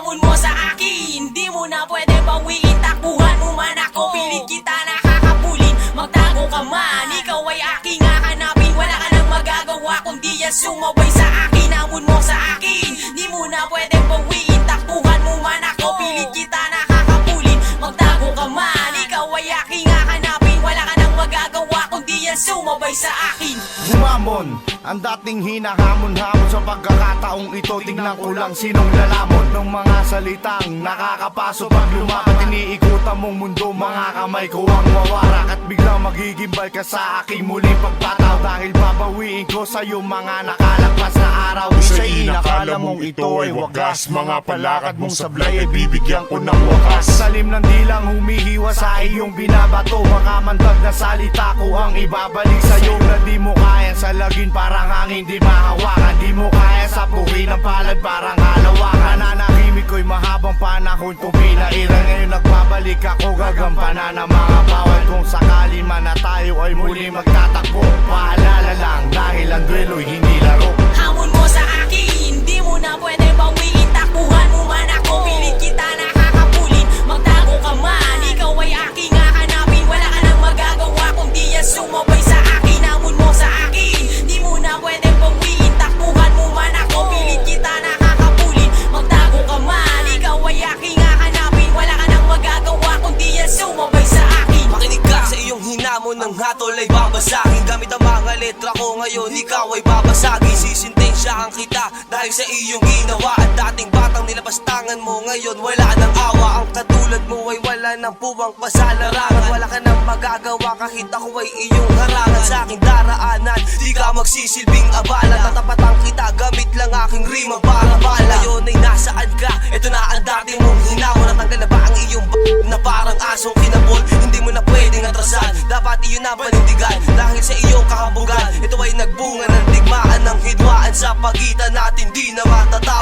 Hamon mo sa akin. Di mo na pwede bawiin. Takbuhan mo man ako. Pilit kita nakakapulin. Magtago ka man. Ikaw ay aking hahanapin. Wala ka nang magagawa Kundi yan sumabay sa akin. Hamon mo sa akin. Di mo na pwede bawiin. Takbuhan mo man ako. Pilit sumabay sa akin. Humamon ang dating hinahamon-hamon sa pagkakataong ito. Tingnan ko lang sinong lalamon ng mga salitang nakakapaso Pag lumapat iniikutan mong mundo Mga kamay ko ang biglang magigimbal ka sa aking muling pagpataw Dahil babawiin ko sa iyong mga nakalagpas na araw. Isa'y inakala mong ito ay wagas. Mga palakad mong sablay ay bibigyan ko ng wakas. Salim ng dilang humihiwa sa iyong binabato. Mga mandag na salita ko ang ibabalik sa'yo. Na di mo kaya sa lagin parang hangin. Di mahawakan Di mo kaya sa buhay ng palad. Parang halawakan. Nananahimik ko'y mahabang panahon. Kung pinairan Ngayon nagbabalik ako. Gagampanan ng mga bawal Kung sakali na tayo ay muli magtatakbo. Paalala lang dahil ang duelo'y hindi laro. Hamon babasagin Gamit ang mga letra ko ngayon ikaw ay babasagin. Sisintensyahan kita dahil sa iyong ginawa. At dating batang nilapastangan mo ngayon wala nang awa. Ang katulad mo ay wala nang puwang pasalarangan. Wala ka nang magagawa kahit ako ay iyong harangan. Sa aking daraanan di ka magsisilbing abala. Tatapatan kita gamit lang aking rima para bala Ngayon ay nasaan ka? Ito na ang dati mong hinamon Natanggal na ba ang iyong b- na parang asong kinabol? Hindi mo na pwedeng atrasan. Dapat iyon ang panindigan pagitan natin di na matatapos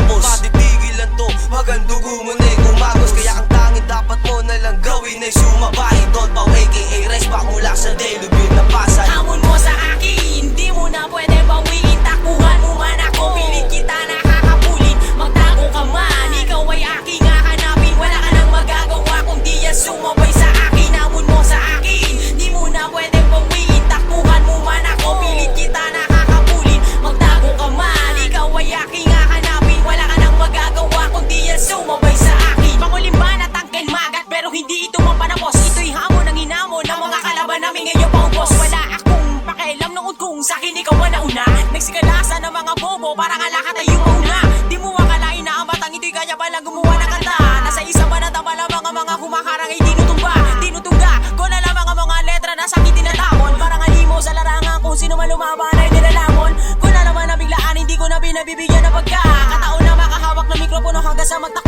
noon kung sa akin ikaw ang nauna. Nagsigalasan ng mga bobo Parang alakat ay yung mauna Di mo akalain na ang batang ito'y kaya palang gumawa ng kanta. Nasa isa ba na tama lamang ang mga humaharang ay tinutumba Tinutungga ko na lamang ang mga letra na sa akin tinatapon Parang alimo sa larangan kung sino man lumaban ay nilalamon. Ko na naman nabiglaan hindi ko na binabibigyan ng pagkakataon na makahawak ng mikropono hanggang sa magtakbuhan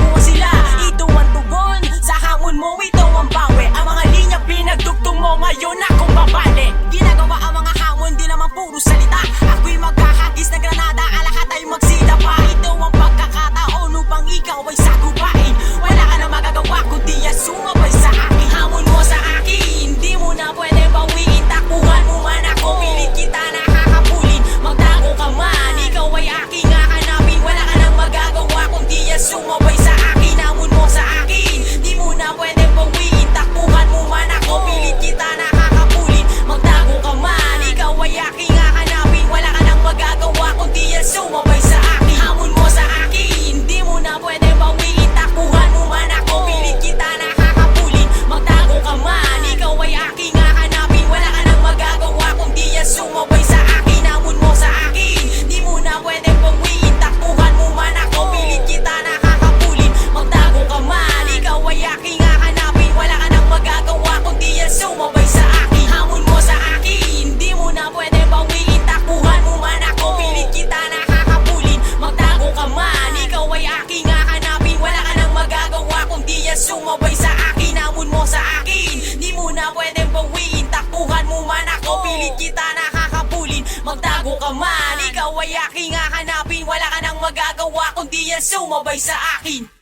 yan sumabay sa akin Hamon mo sa akin. Di mo na pwede bawiin Takbuhan mo man ako. Pilit kita nakakapulin Magtago ka man. Ikaw ay aking hahanapin Wala ka nang magagawa kundi yan sumabay sa akin